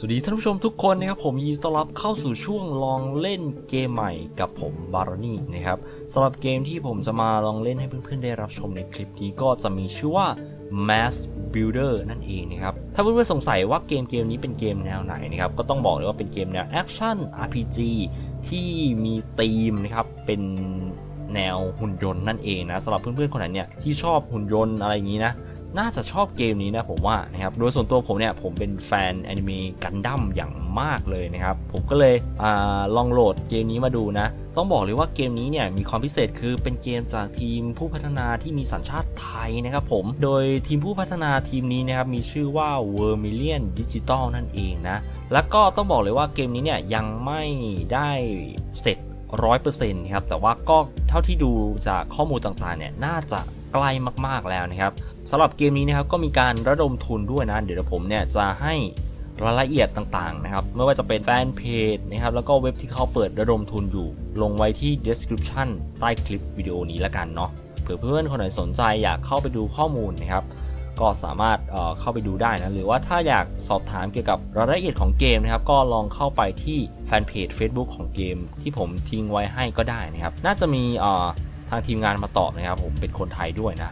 สวัสดีท่านผู้ชมทุกคนนะครับผมยินดีต้อนรับเข้าสู่ช่วงลองเล่นเกมใหม่กับผมบารอนี่นะครับสำหรับเกมที่ผมจะมาลองเล่นให้เพื่อนๆได้รับชมในคลิปนี้ก็จะมีชื่อว่า Mass Builder นั่นเองนะครับถ้าเพื่อนๆสงสัยว่าเกมเกมนี้เป็นเกมแนวไหนนะครับก็ต้องบอกเลยว่าเป็นเกมแนว Action RPG ที่มีธีมนะครับเป็นแนวหุ่นยนต์นั่นเองนะสำหรับเพื่อนๆคนไหนเนี่ยที่ชอบหุ่นยนต์อะไรอย่างนี้นะ น่าจะชอบเกมนี้นะผมว่านะครับโดยส่วนตัวผมเนี่ยผมเป็นแฟนแอนิเมะกันดั้มอย่างมากเลยนะครับ ผมก็เลยอลองโหลดเกมนี้มาดูนะ ต้องบอกเลยว่าเกมนี้เนี่ยมีความพิเศษคือเป็นเกมจากทีมผู้พัฒนาที่มีสัญชาติไทยนะครับผมโดยทีมผู้พัฒนาทีมนี้นะครับมีชื่อว่า Vermilion Digital นั่นเองนะ แล้วก็ต้องบอกเลยว่าเกมนี้เนี่ยยังไม่ได้เสร็จ100%ครับแต่ว่าก็เท่าที่ดูจากข้อมูลต่างๆเนี่ยน่าจะ ใกล้มากๆแล้วนะครับสำหรับเกมนี้นะครับก็มีการระดมทุนด้วยนะ เดี๋ยวผมเนี่ยจะให้รายละเอียดต่างๆนะครับไม่ว่าจะเป็นแฟนเพจนะครับแล้วก็เว็บที่เขาเปิดระดมทุนอยู่ ลงไว้ที่ description ใต้คลิปวิดีโอนี้ละกันเนาะเผื่อเพื่อนๆคนไหนสนใจอยากเข้าไปดูข้อมูลนะครับก็สามารถเเข้าไปดูได้นะหรือว่าถ้าอยากสอบถามเกี่ยวกับรายละเอียดของเกมนะครับก็ลองเข้าไปที่แฟนเพจ Facebook ของเกม ที่ผมทิ้งไว้ให้ก็ได้นะครับน่าจะมีอ่อ ทางทีมงานมาตอบนะครับผมเป็นคนไทยด้วยนะ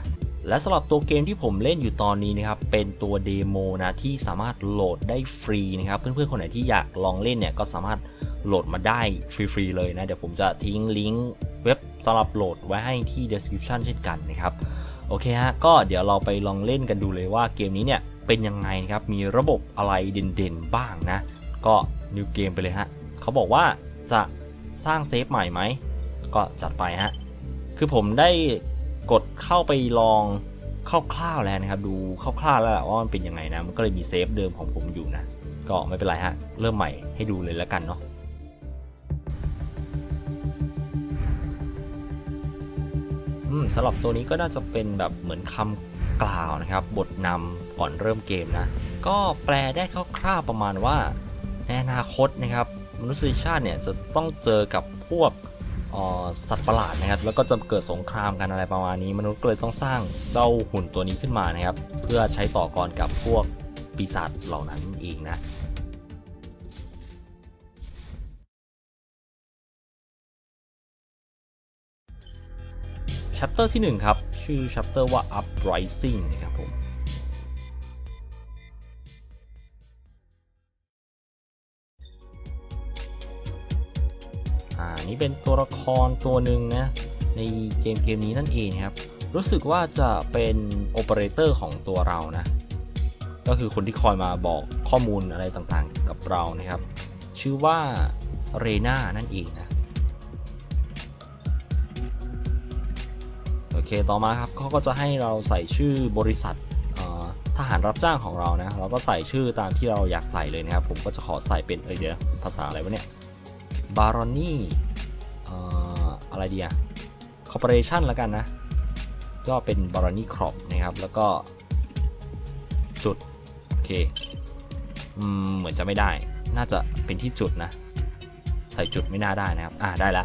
และสำหรับตัวเกมที่ผมเล่นอยู่ตอนนี้นะครับเป็นตัวเดโมนะที่สามารถโหลดได้ฟรีนะครับเพื่อนๆคนไหนที่อยากลองเล่นเนี่ยก็สามารถโหลดมาได้ฟรีๆเลยนะ เดี๋ยวผมจะทิ้งลิงก์เว็บสำหรับโหลดไว้ให้ที่ description เช่นกันนะครับโอเคฮะก็เดี๋ยวเราไปลองเล่นกันดูเลยว่าเกมนี้เนี่ยเป็นยังไงนะครับมีระบบอะไรเด่นๆบ้างนะ ก็นิวเกมไปเลยฮะเขาบอกว่าจะสร้างเซฟใหม่ไหมก็จัดไปฮะ คือผมได้กดเข้าไปลองคร่าวๆแล้วนะครับ ดูคร่าวๆแล้วแหละว่ามันเป็นยังไงนะ มันก็เลยมีเซฟเดิมของผมอยู่นะ ก็ไม่เป็นไรฮะ เริ่มใหม่ให้ดูเลยแล้วกันเนาะอืมสำหรับตัวนี้ก็น่าจะเป็นแบบเหมือนคำกล่าวนะครับ บทนำก่อนเริ่มเกมนะ ก็แปลได้คร่าวๆประมาณว่าในอนาคตนะครับมนุษยชาติเนี่ยจะต้องเจอกับพวก สัตว์ประหลาดนะครับ แล้วก็จะเกิดสงครามกันอะไรประมาณนี้ มนุษย์ก็เลยต้องสร้างเจ้าหุ่นตัวนี้ขึ้นมานะครับ เพื่อใช้ต่อกรกับพวกปีศาจเหล่านั้นเองนะชัปเตอร์ที่1ครับ ชื่อชัปเตอร์ว่า uprising นะครับผม นี่เป็นตัวละครตัวหนึ่งนะในเกมเกมนี้นั่นเองครับ รู้สึกว่าจะเป็นโอเปอเรเตอร์ของตัวเรานะ ก็คือคนที่คอยมาบอกข้อมูลอะไรต่างๆกับเรานะครับ ชื่อว่าเรนานั่นเองนะโอเคต่อมาครับเขาก็จะให้เราใส่ชื่อบริษัททหารรับจ้างของเรานะเราก็ใส่ชื่อตามที่เราอยากใส่เลยนะครับ ผมก็จะขอใส่เป็นเอยเดี๋ยวภาษาอะไรวะเนี่ยบารอนี่ อะไรเดีอะคอร์ปอเรชันแล้วกันนะ ก็เป็นบารอนี่ครอปนะครับ แล้วก็ จุด โอเคอเหมือนจะไม่ได้ น่าจะเป็นที่จุดนะ ใส่จุดไม่น่าได้นะครับ อ่าได้ละ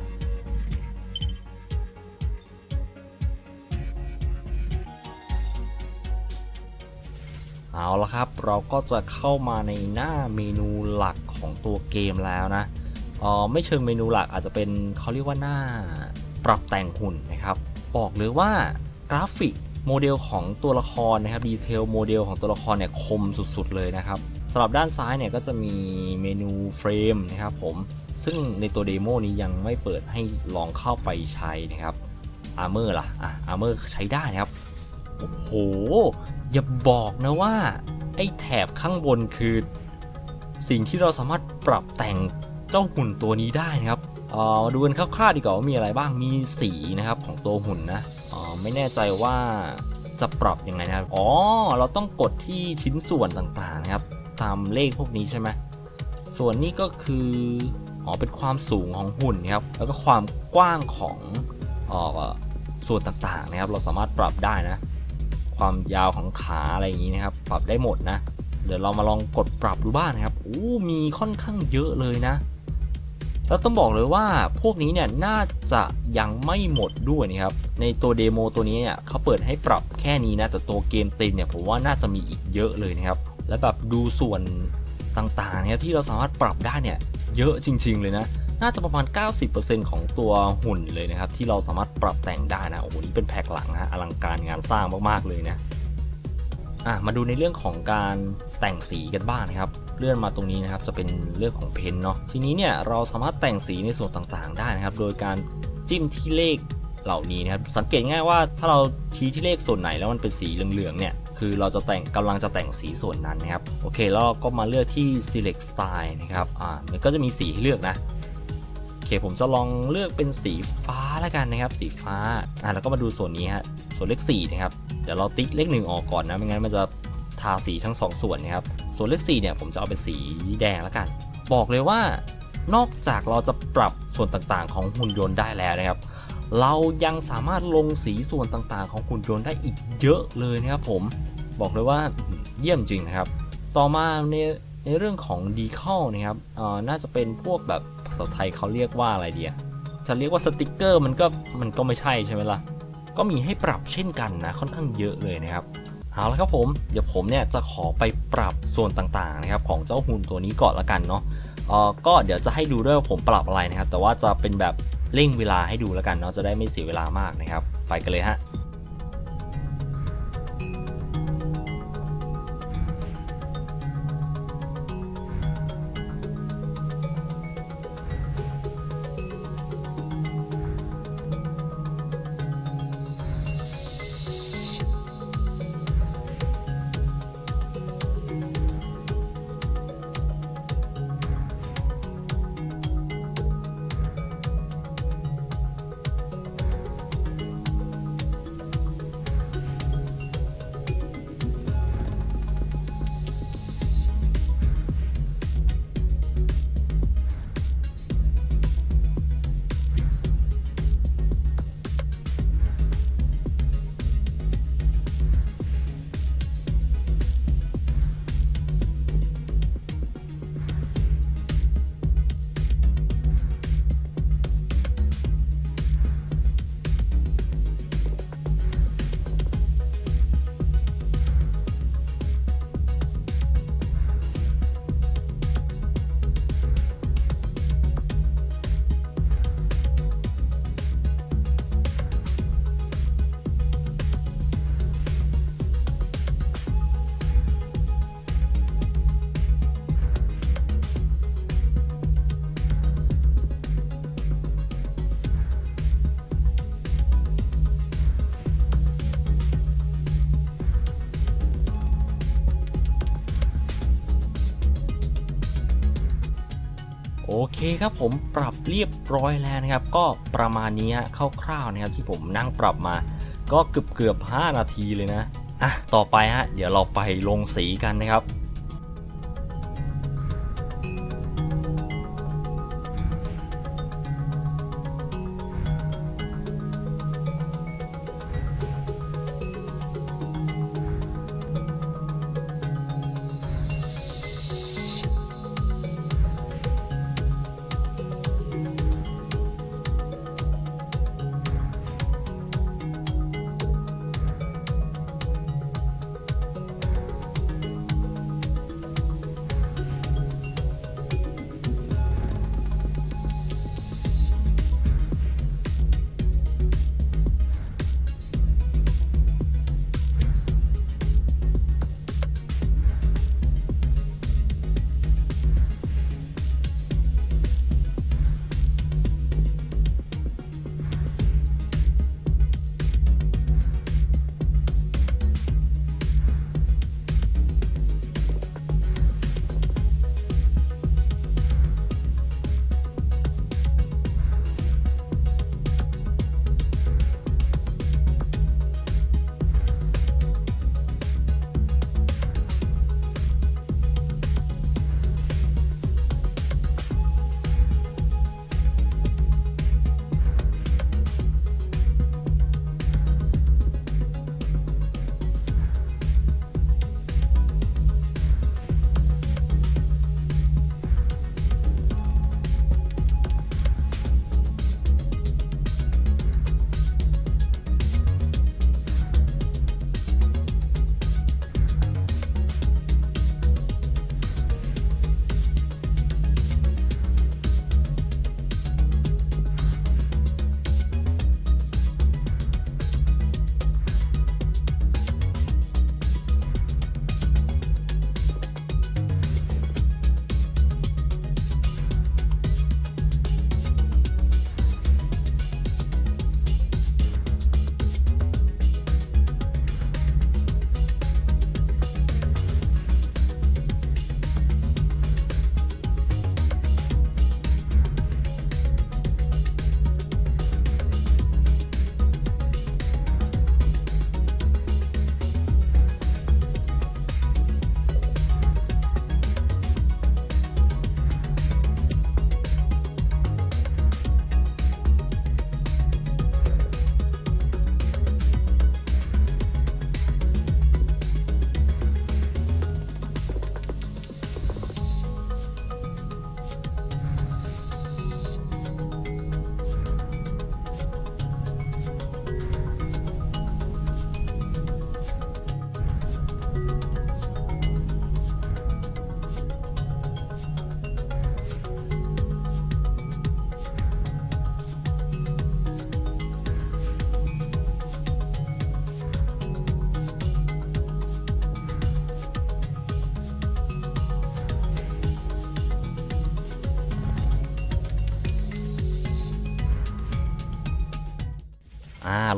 เอาละครับ เราก็จะเข้ามาในหน้าเมนูหลักของตัวเกมแล้วนะ ไม่เชิงเมนูหลักอาจจะเป็นเขาเรียกว่าหน้าปรับแต่งหุ่นนะครับ บอกเลยว่ากราฟิกโมเดลของตัวละครนะครับดีเทลโมเดลของตัวละครเนี่ยคมสุดๆเลยนะครับสำหรับด้านซ้ายเนี่ยก็จะมีเมนูเฟรมนะครับผมซึ่งในตัวเดโมนี้ยังไม่เปิดให้ลองเข้าไปใช้นะครับอาร์เมอร์ล่ะอะอาร์เมอร์ใช้ได้นะครับ โอ้โห อย่าบอกนะว่า ไอ้แถบข้างบนคือ สิ่งที่เราสามารถปรับแต่ง เจ้าหุ่นตัวนี้ได้นะครับเอ่อมาดูกันคร่าวๆดีกว่าว่ามีอะไรบ้างมีสีนะครับของตัวหุ่นนะอ่อไม่แน่ใจว่าจะปรับยังไงนะครับอ๋อเราต้องกดที่ชิ้นส่วนต่างๆนะครับ ตามเลขพวกนี้ใช่ไหมส่วนนี้ก็คืออ๋อเป็นความสูงของหุ่นนะครับแล้วก็ความกว้างของอ่อส่วนต่างๆนะครับ เราสามารถปรับได้นะ ความยาวของขาอะไรอย่างนี้นะครับ ปรับได้หมดนะ เดี๋ยวเรามาลองกดปรับดูบ้างนะครับอู้มีค่อนข้างเยอะเลยนะ แล้วต้องบอกเลยว่าพวกนี้เนี่ยน่าจะยังไม่หมดด้วยนะครับ ในตัวเดโมตัวนี้เนี่ยเขาเปิดให้ปรับแค่นี้นะ แต่ตัวเกมเต็มเนี่ยผมว่าน่าจะมีอีกเยอะเลยนะครับ และแบบดูส่วนต่างๆเนี่ยที่เราสามารถปรับได้เนี่ยเยอะจริง ๆ เลยนะน่าจะประมาณ 90%ของตัวหุ่นเลยนะครับ ที่เราสามารถปรับแต่งได้นะ โอ้โห นี่เป็นแพ็คหลังฮะอลังการงานสร้างมาก ๆ เลยนะอะมาดูในเรื่องของการแต่งสีกันบ้างนะครับ เลื่อนมาตรงนี้นะครับจะเป็นเรื่องของเพนเนาะทีนี้เนี่ยเราสามารถแต่งสีในส่วนต่างๆ ได้นะครับ โดยการจิ้มที่เลขเหล่านี้นะครับสังเกตง่ายว่าถ้าเราชี้ที่เลขส่วนไหนแล้วมันเป็นสีเหลืองๆเนี่ยคือเราจะแต่งกำลังจะแต่งสีส่วนนั้นนะครับโอเคแล้วเราก็มาเลือกที่ select style นะครับอ่ามันก็จะมีสีให้เลือกนะโอเคผมจะลองเลือกเป็นสีฟ้าแล้วกันนะครับ สีฟ้าอ่าแล้วก็มาดูส่วนนี้ฮะส่วนเลข4นะครับเดี๋ยวเราติ๊กเลขหนึ่งออกก่อนนะไม่งั้นมันจะ ทาสีทั้งสองส่วนนะครับ ส่วนเลข4เนี่ยผมจะเอาเป็นสีแดงแล้วกัน บอกเลยว่านอกจากเราจะปรับส่วนต่างๆ ของหุ่นยนต์ได้แล้วนะครับ เรายังสามารถลงสีส่วนต่างๆ ของหุ่นยนต์ได้อีกเยอะเลยนะครับผม บอกเลยว่าเยี่ยมจริงนะครับ ต่อมาในในเรื่องของดีคอลนะครับเอ่อน่าจะเป็นพวกแบบภาษาไทยเขาเรียกว่าอะไรเดียจะเรียกว่าสติกเกอร์มันก็มันก็ไม่ใช่ใช่ไหมล่ะ ก็มีให้ปรับเช่นกันนะค่อนข้างเยอะเลยนะครับ เอาละครับผมเดี๋ยวผมเนี่ยจะขอไปปรับส่วนต่างๆนะครับของเจ้าหุ่นตัวนี้ก่อนละกันเนาะเออก็เดี๋ยวจะให้ดูด้วยว่าผมปรับอะไรนะครับ แต่ว่าจะเป็นแบบเร่งเวลาให้ดูแล้วกันเนาะจะได้ไม่เสียเวลามากนะครับ ไปกันเลยฮะ คครับผมปรับเรียบร้อยแล้วนะครับ ก็ประมาณนี้ฮะคร่าวๆนะครับที่ผมนั่งปรับมา ก็เกือบเกือบ5นาทีเลยนะอะต่อไปฮะเดี๋ยวเราไปลงสีกันนะครับ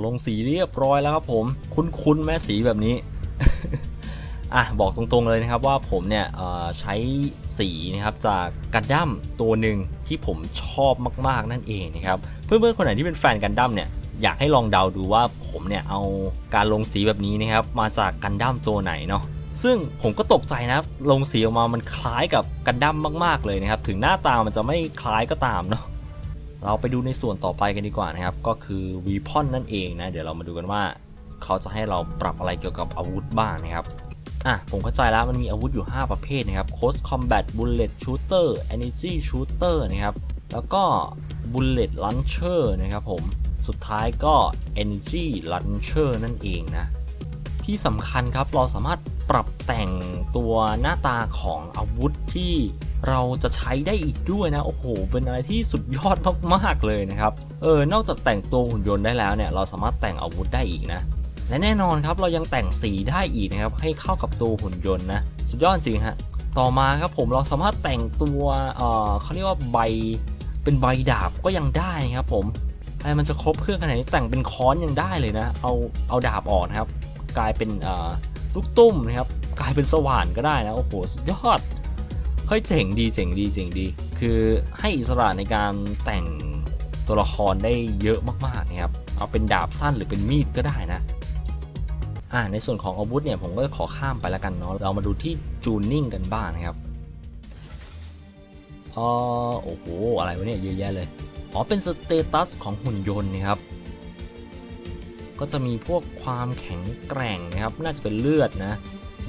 ลงสีเรียบร้อยแล้วครับผม คุ้นๆแม่สีแบบนี้อะบอกตรงๆเลยนะครับว่าผมเนี่ยใช้สีนะครับจากกันดั้มตัวหนึ่งที่ผมชอบมากๆนั่นเองนะครับเพื่อนๆคนไหนที่เป็นแฟนกันดั้มเนี่ยอยากให้ลองเดาดูว่าผมเนี่ยเอาการลงสีแบบนี้นะครับมาจากกันดั้มตัวไหนเนาะซึ่งผมก็ตกใจนะลงสีออกมามันคล้ายกับกันดั้มมากๆเลยนะครับถึงหน้าตามันจะไม่คล้ายก็ตามเนาะ เราไปดูในส่วนต่อไปกันดีกว่านะครับ ก็คือวีพอนนั่นเองนะ เดี๋ยวเรามาดูกันว่าเขาจะให้เราปรับอะไรเกี่ยวกับอาวุธบ้างนะครับ อะ ผมเข้าใจแล้วมันมีอาวุธอยู่ 5 ประเภทนะครับ Close Combat Bullet Shooter Energy Shooter นะครับ แล้วก็ Bullet Launcher นะครับผม สุดท้ายก็ Energy Launcher นั่นเองนะ ที่สำคัญครับเราสามารถ ปรับแต่งตัวหน้าตาของอาวุธที่เราจะใช้ได้อีกด้วยนะ โอ้โห เป็นอะไรที่สุดยอดมากๆเลยนะครับ เออ นอกจากแต่งตัวหุ่นยนต์ได้แล้วเนี่ย เราสามารถแต่งอาวุธได้อีกนะ และแน่นอนครับ เรายังแต่งสีได้อีกนะครับ ให้เข้ากับตัวหุ่นยนต์นะ สุดยอดจริงฮะ ต่อมาครับผมเราสามารถแต่งตัว เอ่อเขาเรียกว่าใบ เป็นใบดาบก็ยังได้นะครับผมอะไรมันจะครบเครื่องขนาดนี้แต่งเป็นค้อนยังได้เลยนะ เอา เอาดาบออกนะครับ กลายเป็น เอ่อ ลูกตุ้มนะครับกลายเป็นสว่านก็ได้นะโอ้โหสุดยอดเฮ้ยเจ๋งดีเจ๋งดีเจ๋งดี คือให้อิสระในการแต่งตัวละครได้เยอะมากๆนะครับเอาเป็นดาบสั้นหรือเป็นมีดก็ได้นะอ่าในส่วนของอาวุธเนี่ยผมก็ขอข้ามไปแล้วกันเนาะเรามาดูที่จูนนิ่งกันบ้างนะครับอ๋อโอ้โหอะไรวะเนี่ยเยอะแยะเลยอ๋อเป็นสเตตัสของหุ่นยนต์นะครับ ก็จะมีพวกความแข็งแกร่งนะครับ น่าจะเป็นเลือดนะ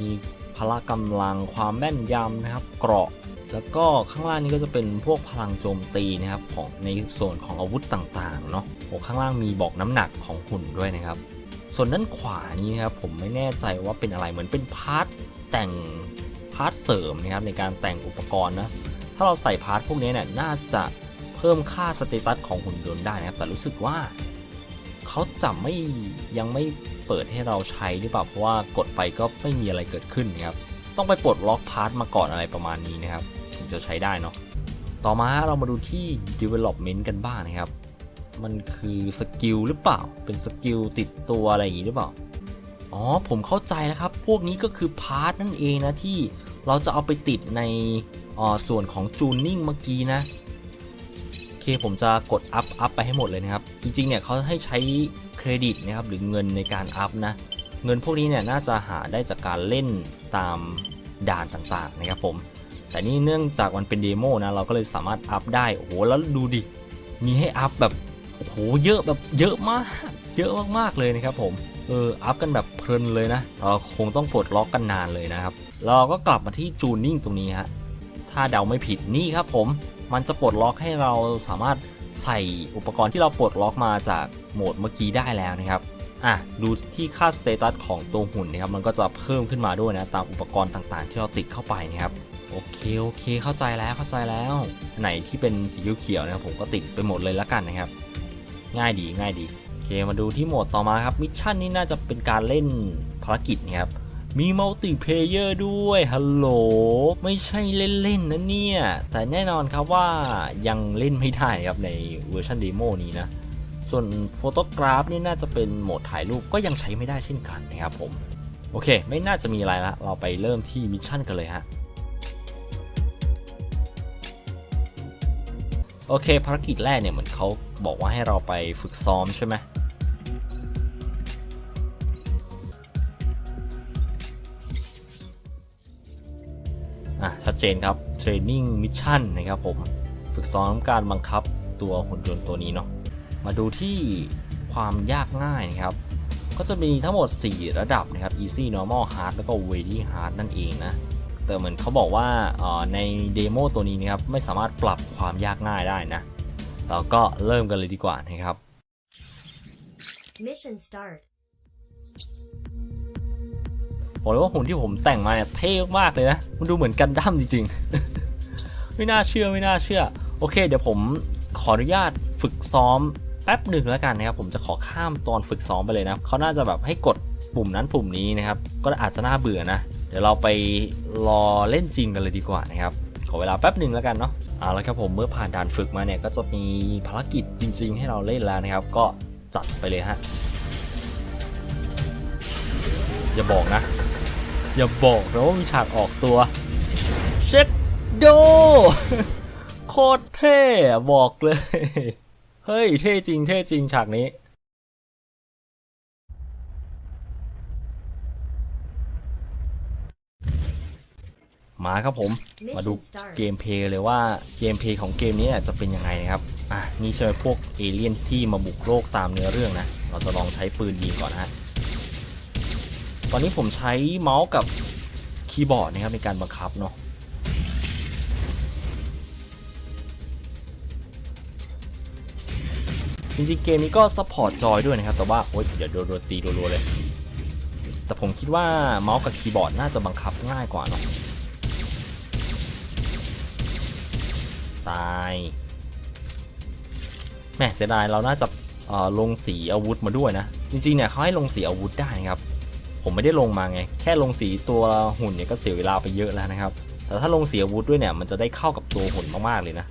มีพละกำลังความแม่นยำนะครับ เกราะ แล้วก็ข้างล่างนี้ก็จะเป็นพวกพลังโจมตีนะครับของในส่วนของอาวุธต่างๆเนาะโอ้ข้างล่างมีบอกน้ำหนักของหุ่นด้วยนะครับ ส่วนด้านขวานี้นะครับผมไม่แน่ใจว่าเป็นอะไรเหมือนเป็นพาร์ทแต่งพาร์ทเสริมนะครับในการแต่งอุปกรณ์นะถ้าเราใส่พาร์ทพวกนี้เนี่ยน่าจะเพิ่มค่าสเตตัสของหุ่นยนต์ได้นะครับ แต่รู้สึกว่า เขาจะไม่ยังไม่เปิดให้เราใช้หรือเปล่าเพราะว่ากดไปก็ไม่มีอะไรเกิดขึ้นนะครับต้องไปปลดล็อกพาร์ทมาก่อนอะไรประมาณนี้นะครับถึงจะใช้ได้เนาะต่อมาเรามาดูที่ development กันบ้างนะครับ มันคือสกิลหรือเปล่า เป็นสกิลติดตัวอะไรอย่างนี้หรือเปล่า อ๋อ ผมเข้าใจแล้วครับ พวกนี้ก็คือพาร์ทนั่นเองนะที่เราจะเอาไปติดในส่วนของจูนนิ่งเมื่อกี้นะ เคผมจะกดอัพอัพไปให้หมดเลยนะครับ จริงๆเนี่ยเขาให้ใช้เครดิตนะครับหรือเงินในการอัพนะ เงินพวกนี้เนี่ยน่าจะหาได้จากการเล่นตามด่านต่างๆนะครับผม แต่นี่เนื่องจากมันเป็นเดโมนะเราก็เลยสามารถอัพได้ โอ้โห แล้วดูดิ มีให้อัพแบบ โอ้โห เยอะแบบเยอะมาก เยอะมากๆเลยนะครับผม เออ อัพกันแบบเพลินเลยนะแต่เราคงต้องปลดล็อกกันนานเลยนะครับ เราก็กลับมาที่จูนนิ่งตรงนี้ฮะ ถ้าเดาไม่ผิดนี่ครับผม มันจะปลดล็อกให้เราสามารถใส่อุปกรณ์ที่เราปลดล็อกมาจากโหมดเมื่อกี้ได้แล้วนะครับอะดูที่ค่าสเตตัสของตัวหุ่นนะครับมันก็จะเพิ่มขึ้นมาด้วยนะตามอุปกรณ์ต่างๆ ที่เราติดเข้าไปนะครับโอเคโอเคเข้าใจแล้วเข้าใจแล้ว ไหนที่เป็นสีเขียวๆนะครับผมก็ติดไปหมดเลยแล้วกันนะครับ ง่ายดีง่ายดีโอเคมาดูที่โหมดต่อมาครับมิชชั่นนี้น่าจะเป็นการเล่นภารกิจนะครับ มีมัลติเพเยอร์ด้วยฮัลโหลไม่ใช่เล่นๆนะเนี่ย แต่แน่นอนครับว่ายังเล่นไม่ได้ครับในเวอร์ชันเดโมนี้นะ ส่วนโฟโตกราฟนี่น่าจะเป็นโหมดถ่ายรูปก็ยังใช้ไม่ได้เช่นกันนะครับผม โอเค ไม่น่าจะมีอะไรละ เราไปเริ่มที่มิชชั่นกันเลยฮะโอเคภารกิจแรกเนี่ยเหมือนเขาบอกว่าให้เราไปฝึกซ้อมใช่ไหม อะชัดเจนครับเทรนนิ่งมิชชั่นนะครับผมฝึกซ้อมการบังคับตัวหุ่นยนต์ตัวนี้เนาะมาดูที่ความยากง่ายนะครับก็จะมีทั้งหมด 4 ระดับนะครับ easy normal hard แล้วก็ very hard นั่นเองนะแต่เหมือนเขาบอกว่าในเดโมตัวนี้นะครับไม่สามารถปรับความยากง่ายได้นะเราก็เริ่มกันเลยดีกว่านะครับ Mission start. บอกเลยว่าหุ่นที่ผมแต่งมาเนี่ยเท่มากเลยนะ มันดูเหมือนกันดั้มจริงๆ ไม่น่าเชื่อไม่น่าเชื่อ โอเค เดี๋ยวผมขออนุญาตฝึกซ้อมแป๊บหนึ่งแล้วกันนะครับผมจะขอข้ามตอนฝึกซ้อมไปเลยนะเขาน่าจะแบบให้กดปุ่มนั้นปุ่มนี้นะครับ ก็อาจจะน่าเบื่อนะ เดี๋ยวเราไปรอเล่นจริงกันเลยดีกว่านะครับขอเวลาแป๊บหนึ่งแล้วกันเนาะเอาละครับผมเมื่อผ่านด่านฝึกมาเนี่ยก็จะมีภารกิจจริง ๆ ให้เราเล่นแล้วนะครับ ก็จัดไปเลยฮะอย่าบอกนะ อย่าบอกนะว่ามีฉากออกตัว เช็ดโด โคตรเท่อะบอกเลย เฮ้ย เท่จริง เท่จริงฉากนี้มาครับผมมาดูเกมเพลย์เลยว่าเกมเพลย์ของเกมนี้จะเป็นยังไงนะครับอะนี่ใช่ไหมพวกเอเลี่ยนที่มาบุกโลกตามเนื้อเรื่องนะ เราจะลองใช้ปืนยิงก่อนนะฮะ ตอนนี้ผมใช้เมาส์กับคีย์บอร์ดนะครับในการบังคับเนาะจริงๆเกมนี้ก็ซัพพอร์ตจอยด้วยนะครับ แต่ว่า โอ๊ยเดี๋ยวโดนโดนตีรัวๆเลย แต่ผมคิดว่าเมาส์กับคีย์บอร์ดน่าจะบังคับง่ายกว่าเนาะตายแหม่เสียดายเราน่าจะลงสีอาวุธมาด้วยนะ จริงๆเนี่ยเขาให้ลงสีอาวุธได้นะครับ ผมไม่ได้ลงมาไง แค่ลงสีตัวหุ่นเนี่ยก็เสียเวลาไปเยอะแล้วนะครับ แต่ถ้าลงสีอาวุธด้วยเนี่ยมันจะได้เข้ากับตัวหุ่นมาก ๆ เลยนะ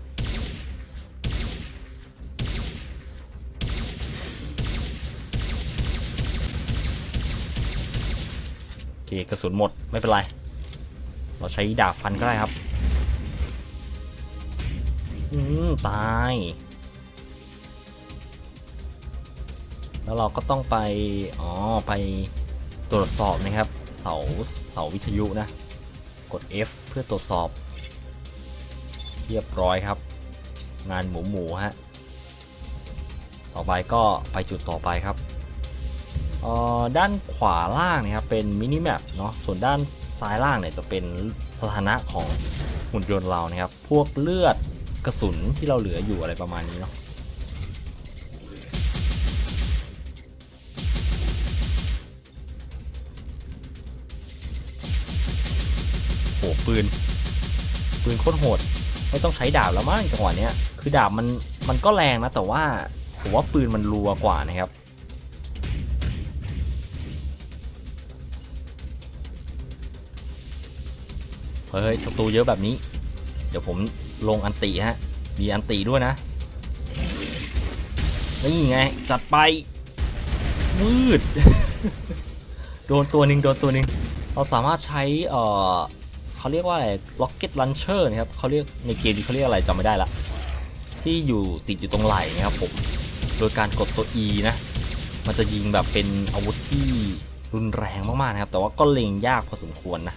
โอเคกระสุนหมดไม่เป็นไร เราใช้ดาบฟันก็ได้ครับ อืม ตายแล้วเราก็ต้องไป อ๋อ ไป ตรวจสอบนะครับ เสาเสาวิทยุนะ กด F เพื่อตรวจสอบ เรียบร้อยครับ งานหมูหมูฮะ ต่อไปก็ไปจุดต่อไปครับด้านขวาล่างนะครับเป็นมินิแมปเนาะส่วนด้านซ้ายล่างเนี่ยจะเป็นสถานะของหุ่นยนต์เรานะครับ พวกเลือดกระสุนที่เราเหลืออยู่อะไรประมาณนี้เนาะ ปืน ปืนโคตรโหด ไม่ต้องใช้ดาบแล้วมั้งจังหวะเนี้ย คือดาบมันมันก็แรงนะ แต่ว่าผมว่าปืนมันรัวกว่านะครับเฮ้ยศัตรูเยอะแบบนี้ เดี๋ยวผมลงอันติฮะ มีอันติด้วยนะนี่ไง จัดไป มืด โดนตัวหนึ่งโดนตัวหนึ่งเราสามารถใช้เอ่อ เขาเรียกว่าอะไร rocket launcher นะครับเขาเรียกในเกมนี้เขาเรียกอะไรจำไม่ได้ละที่อยู่ติดอยู่ตรงไหล่นะครับผมโดยการกดตัว E นะมันจะยิงแบบเป็นอาวุธที่รุนแรงมากๆนะครับ แต่ว่าก็เล็งยากพอสมควรนะ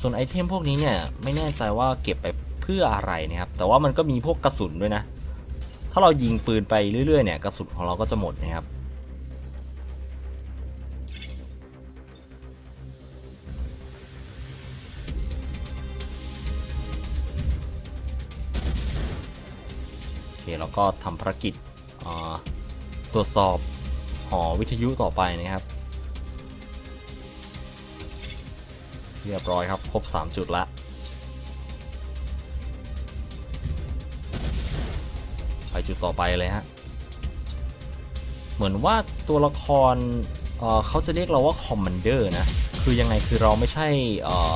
ส่วนไอเทมพวกนี้เนี่ยไม่แน่ใจว่าเก็บไปเพื่ออะไรนะครับ แต่ว่ามันก็มีพวกกระสุนด้วยนะ ถ้าเรายิงปืนไปเรื่อยๆเนี่ยกระสุนของเราก็จะหมดนะครับ ก็ทำภารกิจตรวจสอบหอวิทยุต่อไปนะครับ เรียบร้อยครับครบ 3 จุดละไปจุดต่อไปเลยฮะ เหมือนว่าตัวละครเเขาจะเรียกเราว่าคอมมานเดอร์นะ คือยังไงคือเราไม่ใช่เอ่อ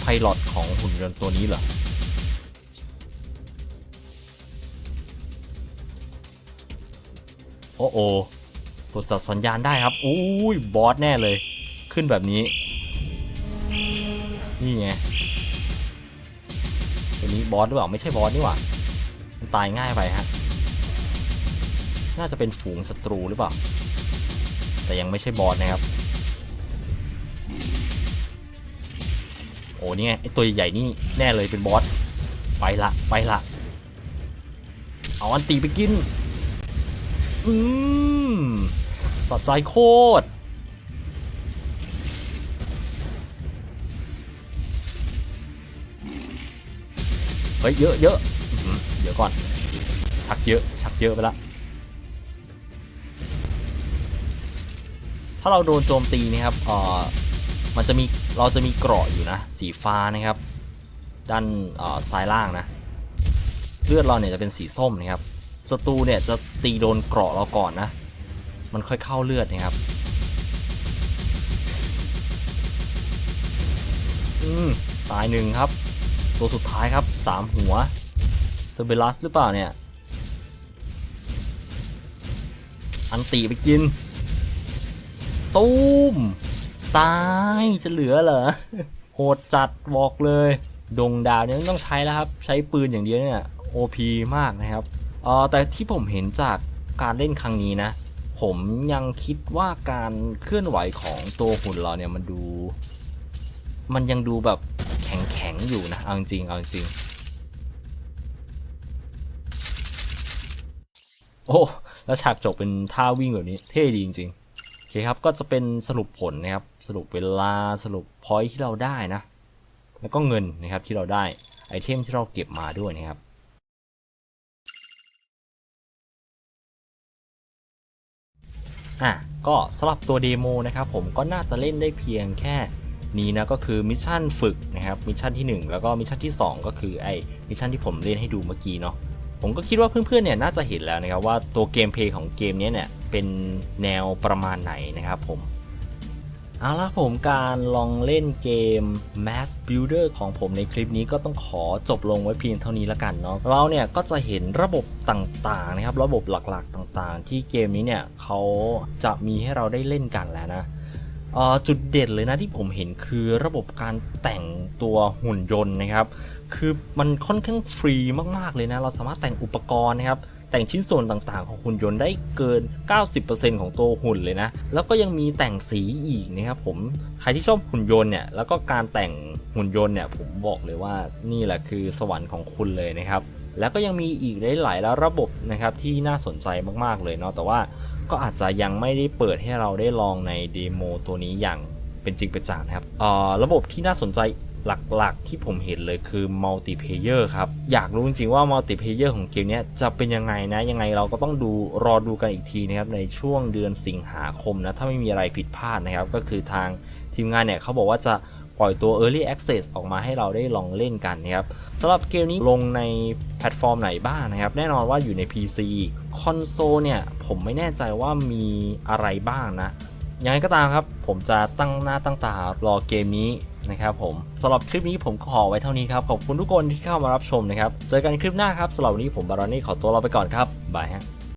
ไพลอตของหุ่นยนต์ตัวนี้เหรอ โอ้โอตรวจจัดสัญญาณได้ครับอุ้ยบอสแน่เลย ขึ้นแบบนี้ นี่ไงตัวนี้บอสหรือเปล่าไม่ใช่บอสนี่หว่ามันตายง่ายไปฮะน่าจะเป็นฝูงศัตรูหรือเปล่า แต่ยังไม่ใช่บอสนะครับ โอ้นี่ไงไอตัวใหญ่นี่แน่เลยเป็นบอส ไปละไปละ เอาอันตีไปกิน อืมสะใจโคตรเฮ้ยเยอะเยอะอื้อหือเดี๋ยวก่อน ชักเยอะ ชักเยอะไปละ ถ้าเราโดนโจมตีนะครับเอ่อมันจะมี เราจะมีเกราะอยู่นะ สีฟ้านะครับ ด้านเอ่อซ้ายล่างนะ เลือดเราเนี่ยจะเป็นสีส้มนะครับ ศัตรูเนี่ยจะตีโดนเกราะเราก่อนนะ มันค่อยเข้าเลือดนะครับ อืม ตายหนึ่งครับ ตัวสุดท้ายครับสามหัวเซเบลัสหรือเปล่าเนี่ย อันตีไปกิน ตูมตายจะเหลือเหรอโหดจัดบอกเลย ดงดาวเนี่ยต้องใช้แล้วครับ ใช้ปืนอย่างเดียวเนี่ย OP มากนะครับ เออแต่ที่ผมเห็นจากการเล่นครั้งนี้นะ ผมยังคิดว่าการเคลื่อนไหวของตัวหุ่นเราเนี่ยมันดู มันยังดูแบบแข็งแข็งๆอยู่นะเอาจริงเอาจริงโอ้แล้วฉากจบเป็นท่าวิ่งแบบนี้เท่ดีจริงๆโอเคครับก็จะเป็นสรุปผลนะครับสรุปเวลาสรุปพอยที่เราได้นะ แล้วก็เงินนะครับที่เราได้ไอเทมที่เราเก็บมาด้วยนะครับ อะก็สำหรับตัวเดโมนะครับผมก็น่าจะเล่นได้เพียงแค่นี้นะก็คือมิชชั่นฝึกนะครับมิชชั่นที่ 1 แล้วก็มิชชั่นที่ 2 ก็คือไอ้มิชชั่นที่ผมเล่นให้ดูเมื่อกี้เนาะผมก็คิดว่าเพื่อนๆเนี่ยน่าจะเห็นแล้วนะครับว่าตัวเกมเพลย์ของเกมนี้เนี่ยเป็นแนวประมาณไหนนะครับผม เอาละผมการลองเล่นเกม Mass Builder ของผมในคลิปนี้ก็ต้องขอจบลงไว้เพียงเท่านี้ละกันเนาะเราเนี่ยก็จะเห็นระบบต่างๆนะครับ ระบบหลักๆต่างๆ ที่เกมนี้เนี่ยเขาจะมีให้เราได้เล่นกันแล้วนะจุดเด่นเลยนะที่ผมเห็นคือระบบการแต่งตัวหุ่นยนต์นะครับ คือมันค่อนข้างฟรีมากๆเลยนะ เราสามารถแต่งอุปกรณ์นะครับ แต่งชิ้นส่วนต่างๆ ของหุ่นยนต์ได้เกิน 90%ของตัวหุ่นเลยนะ แล้วก็ยังมีแต่งสีอีกนะครับผม ใครที่ชอบหุ่นยนต์เนี่ย แล้วก็การแต่งหุ่นยนต์เนี่ย ผมบอกเลยว่านี่แหละคือสวรรค์ของคุณเลยนะครับ แล้วก็ยังมีอีกหลายๆล้วระบบนะครับที่น่าสนใจมากๆเลยเนาะ แต่ว่าก็อาจจะยังไม่ได้เปิดให้เราได้ลองในเดโมตัวนี้อย่างเป็นจริงเป็นจังนะครับออระบบที่น่าสนใจ หลักๆ ที่ผมเห็นเลยคือมัลติเพเยอร์ครับ อยากรู้จริงๆว่ามัลติเพเยอร์ของเกมนี้จะเป็นยังไงนะ ยังไงเราก็ต้องดูรอดูกันอีกทีนะครับ ในช่วงเดือนสิงหาคมนะ ถ้าไม่มีอะไรผิดพลาดนะครับ ก็คือทางทีมงานเนี่ยเขาบอกว่าจะปล่อยตัว Early Access ออกมาให้เราได้ลองเล่นกันนะครับสำหรับเกมนี้ลงในแพลตฟอร์มไหนบ้างนะครับ แน่นอนว่าอยู่ใน PC คอนโซลเนี่ยผมไม่แน่ใจว่ามีอะไรบ้างนะยังไงก็ตามครับ ผมจะตั้งหน้าตั้งตารอเกมนี้ นะครับผมสำหรับคลิปนี้ผมขอไว้เท่านี้ครับ ขอบคุณทุกคนที่เข้ามารับชมนะครับ เจอกันคลิปหน้าครับสำหรับวันนี้ผมบารอนี่ขอตัวลาไปก่อนครับบายฮะ